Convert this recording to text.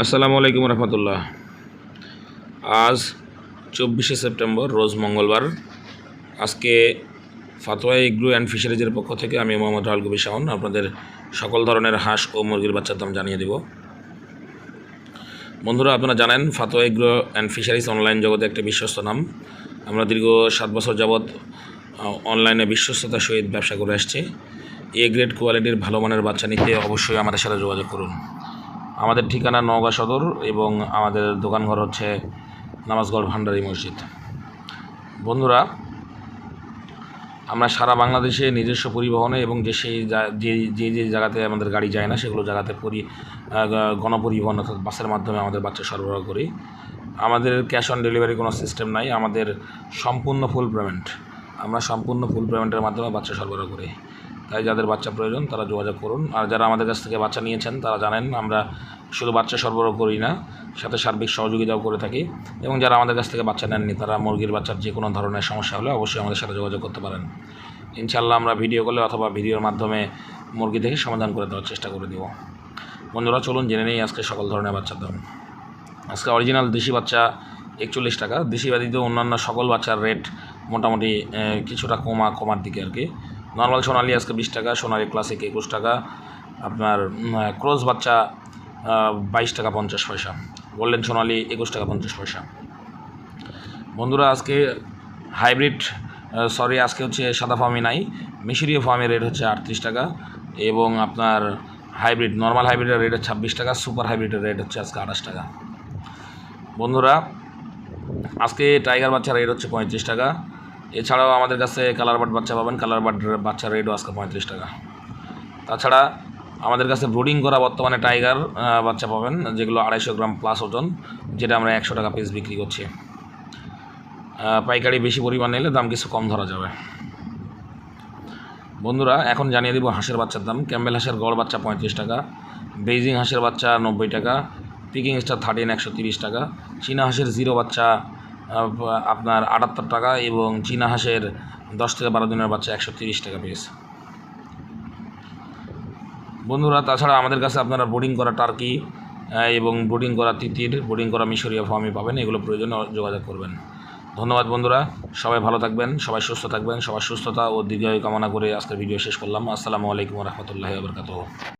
আসসালামু আলাইকুম রহমতুল্লাহ। আজ চব্বিশে সেপ্টেম্বর, রোজ মঙ্গলবার। আজকে ফাতোয়া এগ্রো অ্যান্ড ফিশারিজের পক্ষ থেকে আমি মোহাম্মদ রাহুল কবির শাহন, আপনাদের সকল ধরনের হাঁস ও মুরগির বাচ্চার দাম জানিয়ে দেব। বন্ধুরা, আপনারা জানেন, Fatoa agro and fisheries online জগতে একটি বিশ্বস্ত নাম। আমরা দীর্ঘ সাত বছর যাবৎ অনলাইনে বিশ্বস্ততার সহিত ব্যবসা করে আসছি। এ গ্রেড কোয়ালিটির ভালো মানের বাচ্চা নিতে অবশ্যই আমাদের সাথে যোগাযোগ করুন। আমাদের ঠিকানা নওগাঁ সদর এবং আমাদের দোকানঘর হচ্ছে নামাজগড় ভান্ডারি মসজিদ। বন্ধুরা, আমরা সারা বাংলাদেশে নিজস্ব পরিবহনে এবং যে সেই যে যে যে জায়গাতে আমাদের গাড়ি যায় না, সেগুলো জায়গাতে পরি গণপরিবহন অর্থাৎ বাসের মাধ্যমে আমাদের বাচ্চা সরবরাহ করি। আমাদের ক্যাশ অন ডেলিভারি কোনো সিস্টেম নাই, আমাদের সম্পূর্ণ ফুল পেমেন্ট। আমরা সম্পূর্ণ ফুল পেমেন্টের মাধ্যমে বাচ্চা সরবরাহ করি। তাই যাদের বাচ্চা প্রয়োজন তারা যোগাযোগ করুন। আর যারা আমাদের কাছ থেকে বাচ্চা নিয়েছেন, তারা জানেন আমরা শুধু বাচ্চা সরবরাহ করি না, সাথে সার্বিক সহযোগিতাও করে থাকি। এবং যারা আমাদের কাছ থেকে বাচ্চা নেননি, তারা মুরগির বাচ্চার যে কোনো ধরনের সমস্যা হলে অবশ্যই আমাদের সাথে যোগাযোগ করতে পারেন। ইনশাল্লাহ আমরা ভিডিও কলে অথবা ভিডিওর মাধ্যমে মুরগি দেখে সমাধান করে দেওয়ার চেষ্টা করে দেব। বন্ধুরা, চলুন জেনে নেই আজকে সকল ধরনের বাচ্চার দাম। আজকে অরিজিনাল দেশি বাচ্চা একচল্লিশ টাকা। দেশি ব্যতীত অন্যান্য সকল বাচ্চার রেট মোটামুটি কিছুটা কমা কমার দিকে আর কি। নর্মাল সোনালি আজকে বিশ টাকা, সোনালি ক্লাসিক একুশ টাকা। আপনার ক্রোজ বাচ্চা বাইশ টাকা পঞ্চাশ পয়সা। গোল্ডেন সোনালি একুশ টাকা পঞ্চাশ পয়সা। বন্ধুরা, আজকে হাইব্রিড সরি আজকে হচ্ছে সাদা ফার্মি নাই। মিশরীয় ফার্মের রেট হচ্ছে আটত্রিশ টাকা এবং আপনার হাইব্রিড নর্মাল হাইব্রিডের রেট হচ্ছে ছাব্বিশ টাকা সুপার হাইব্রিডের রেট হচ্ছে আজকে আঠাশ টাকা। বন্ধুরা, আজকে টাইগার বাচ্চার রেট হচ্ছে পঁয়ত্রিশ টাকা। এছাড়াও আমাদের কাছে কালার বার্ড বাচ্চা পাবেন। কালার বার্ড বাচ্চার রেটও আজকে পঁয়ত্রিশ টাকা। তাছাড়া আমাদের কাছে ব্রুডিং করা বর্তমানে টাইগার বাচ্চা পাবেন, যেগুলো আড়াইশো গ্রাম প্লাস ওজন, যেটা আমরা একশো টাকা পিস বিক্রি করছি। পাইকারি বেশি পরিমাণ নিলে দাম কিছু কম ধরা যাবে। বন্ধুরা, এখন জানিয়ে দিব হাঁসের বাচ্চার দাম। ক্যাম্বেল হাঁসের গড় বাচ্চা পঁয়ত্রিশ টাকা বেইজিং হাঁসের বাচ্চা নব্বই টাকা পিকিং স্টার থার্টিন একশো তিরিশ টাকা চীনা হাঁসের জিরো বাচ্চা আপনার আটাত্তর টাকা এবং চীনা হাঁসের দশ থেকে বারো দিনের বাচ্চা একশো তিরিশ টাকা পিস বন্ধুরা, তাছাড়া আমাদের কাছে আপনারা বোর্ডিং করা টার্কি এবং বোর্ডিং করা তিতির বোর্ডিং করা মিশরীয় ফার্মি পাবেন। এগুলো প্রয়োজনে যোগাযোগ করবেন। ধন্যবাদ বন্ধুরা, সবাই ভালো থাকবেন, সবাই সুস্থ থাকবেন, সবার সুস্থতা ও দীর্ঘায়ু কামনা করে আজকের ভিডিও শেষ করলাম। আসসালামু আলাইকুম রহমতুল্লাহ বরকাত